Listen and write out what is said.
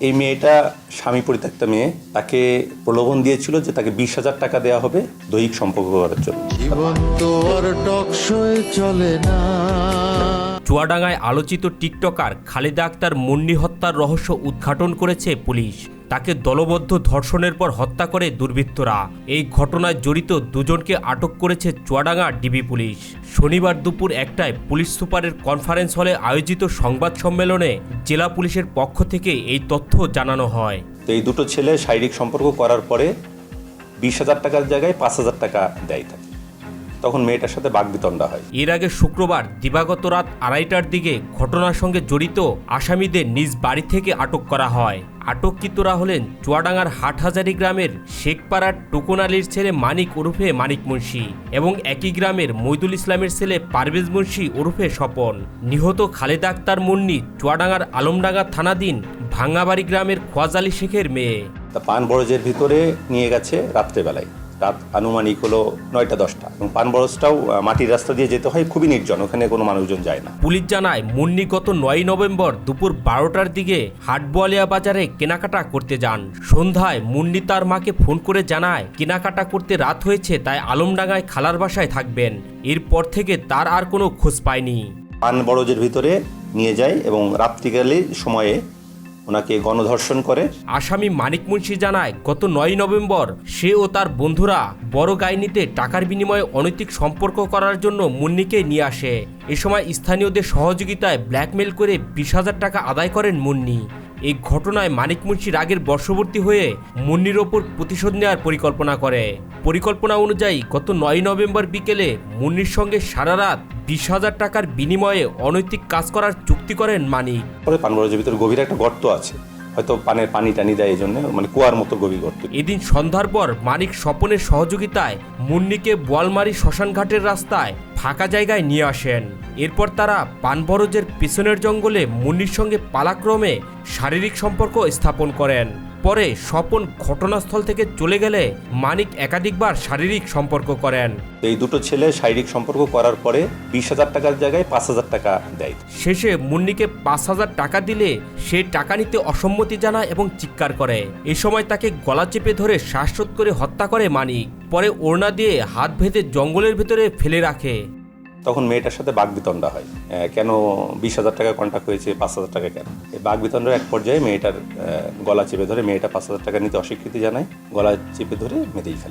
এই মেয়েটা স্বামী পরিত্যক্তা মেয়ে। তাকে প্রলোভন দিয়েছিল যে তাকে বিশ হাজার টাকা দেওয়া হবে দৈহিক সম্পর্ক করার জন্য। চলে না। চুয়াডাঙ্গায় আলোচিত টিকটকার খালেদা আক্তার মন্ডি হত্যার রহস্য উদ্ঘাটন করেছে পুলিশ। তাকে দলবদ্ধ ধর্ষণের পর হত্যা করে দুর্বৃত্তরা। এই ঘটনায় জড়িত দুজনকে আটক করেছে চুয়াডাঙ্গা ডিবি পুলিশ। শনিবার দুপুর একটায় পুলিশ সুপারের কনফারেন্স হলে আয়োজিত সংবাদ সম্মেলনে জেলা পুলিশের পক্ষ থেকে এই তথ্য জানানো হয়। তো এই দুটো ছেলে শারীরিক সম্পর্ক করার পরে বিশ হাজার টাকার জায়গায় পাঁচ হাজার টাকা দেয় থাকে। তখন মেয়েটার সাথে বাগবিতণ্ডা হয়। এর আগে শুক্রবার দিবাগত রাত আড়াইটার দিকে ঘটনার সঙ্গে জড়িত আসামিদের নিজ বাড়ি থেকে আটক করা হয়। আটককৃতরা হলেন চুয়াডাঙ্গার হাটহাজারি গ্রামের শেখপাড়ার টুকুন আলীর ছেলে মানিক ওরফে মানিক মুন্সি এবং একই গ্রামের মইদুল ইসলামের ছেলে পারভেজ মুন্সি ওরফে স্বপন। নিহত খালেদা আক্তার মুন্নি চুয়াডাঙ্গার আলমডাঙ্গা থানাধীন ভাঙ্গাবাড়ি গ্রামের খোয়াজ আলী শেখের মেয়ে। তা পান বরজের ভিতরে নিয়ে গেছে রাত্রেবেলায়। রাত আনুমানিক হলো নয়টা দশটা। এবং পান বরজটাও মাটির রাস্তা দিয়ে যেতে হয় খুবই নির্জন ওখানে কোনো মানুষজন যায় না। পুলিশ জানায় মুন্নি গত নয় নভেম্বর দুপুর বারোটার দিকে হাটবোয়ালিয়া বাজারে কেনাকাটা করতে যান। সন্ধ্যায় মুন্নি তার মাকে ফোন করে জানায় কেনাকাটা করতে রাত হয়েছে তাই আলমডাঙ্গায় খালার বাসায় থাকবেন। এরপর থেকে তার আর কোনো খোঁজ পায়নি। পান বরজের ভিতরে নিয়ে যায় এবং রাত্রিকালীন সময়ে ওনাকে গণধর্ষণ করে। আসামি মানিক মুন্সি জানায়, গত নয় নভেম্বর সে ও তার বন্ধুরা বড় গাইনিতে টাকার বিনিময়ে অনৈতিক সম্পর্ক করার জন্য মুন্নিকে নিয়ে আসে। এ সময় স্থানীয়দের সহযোগিতায় ব্ল্যাকমেল করে বিশ হাজার টাকা আদায় করেন মুন্নি। এই ঘটনায় মানিক মুন্সি রাগের বর্ষবর্তী হয়ে মুন্নির ওপর প্রতিশোধ নেওয়ার পরিকল্পনা করে। পরিকল্পনা অনুযায়ী গত নয় নভেম্বর বিকেলে মুন্নির সঙ্গে সারা রাত বিশ হাজার টাকার বিনিময়ে অনৈতিক কাজ করার চুক্তি করেন মানিক। পরে পানবরজের ভিতরে গভীর একটা গর্ত আছে। হয়তো পানের পানি টানি দেয় এই জন্য মানে কুয়ার মতো গভীর গর্ত এদিন সন্ধ্যার পর মানিক স্বপনের সহযোগিতায় মুন্নিকে বোয়ালমারি শ্মশানঘাটের রাস্তায় ফাঁকা জায়গায় নিয়ে আসেন। এরপর তারা পানবরজের পিছনের জঙ্গলে মুন্নির সঙ্গে পালাক্রমে শারীরিক সম্পর্ক স্থাপন করেন। পরে স্বপন ঘটনাস্থল থেকে চলে গেলে মানিক একাধিকবার শারীরিক সম্পর্ক করেন। এই দুটো ছেলে শারীরিক সম্পর্ক করার পরে বিশ হাজার টাকার জায়গায় পাঁচ হাজার টাকা দেয়। শেষে মুন্নিকে পাঁচ হাজার টাকা দিলে সে টাকা নিতে অসম্মতি জানায় এবং চিৎকার করে। এ সময় তাকে গলা চেপে ধরে শ্বাসরোধ করে হত্যা করে মানিক। পরে ওড়না দিয়ে হাত ভেদে জঙ্গলের ভেতরে ফেলে রাখে। তখন মেয়েটার সাথে বাগবিতণ্ডা হয়। কেন বিশ হাজার টাকা কন্ট্যাক্ট হয়েছে, পাঁচ হাজার টাকা কেন? এই বাগবিতণ্ডার এক পর্যায়ে মেয়েটার গলা চেপে ধরে মেয়েটা পাঁচ হাজার টাকা নিতে অস্বীকৃতি জানায়, গলা চেপে ধরে মেতেই ফেলে।